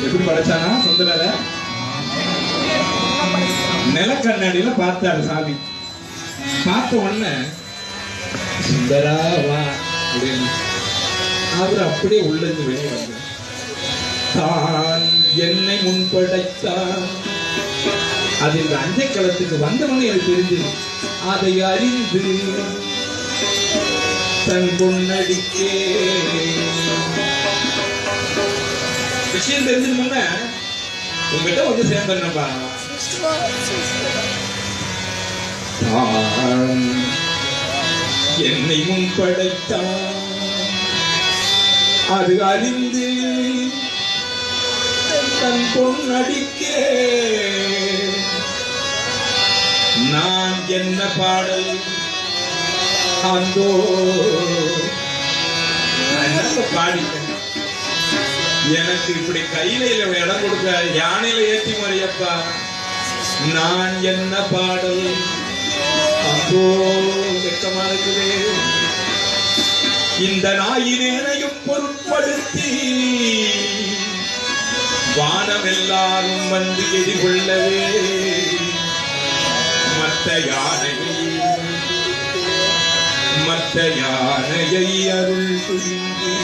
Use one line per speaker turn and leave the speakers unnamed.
எப்படி படைச்சானா? சுந்தரரை நிலக்கண்ணாடியில பார்த்தாரு சாமி. பார்த்த உடனே சுந்தரா வா. அப்படின்னு. அவர் அப்படியே உள்ளது வெளியே வந்தார். தான் என்னை முன்படைத்தான் அது இந்த அஞ்சை வந்தவனே எனக்கு தெரிஞ்சது அதை அறிந்து தன் பொன்னடிக்கே. விஷயம் தெரிஞ்சிருந்தோம்னா உங்ககிட்ட வந்து சேர்ந்தேன்ப்பா என்னை முன் படைத்தான். அது அறிந்து தன் பொன்னடிக்கே நான் என்ன பாடல் அந்தோ நான் பாடிட்டேன்? எனக்கு இப்படி கையில இடம் கொடுக்க யானையில ஏத்தி மறியப்பா நான் என்ன பாடல்? அப்போ வெக்கமா இருக்குதே. இந்த நாயினேனையும் பொருட்படுத்தி வானம் எல்லாரும் வந்து எதிர்கொள்ளவே மற்ற யானையை மற்ற யானையை அருள் புரிந்து.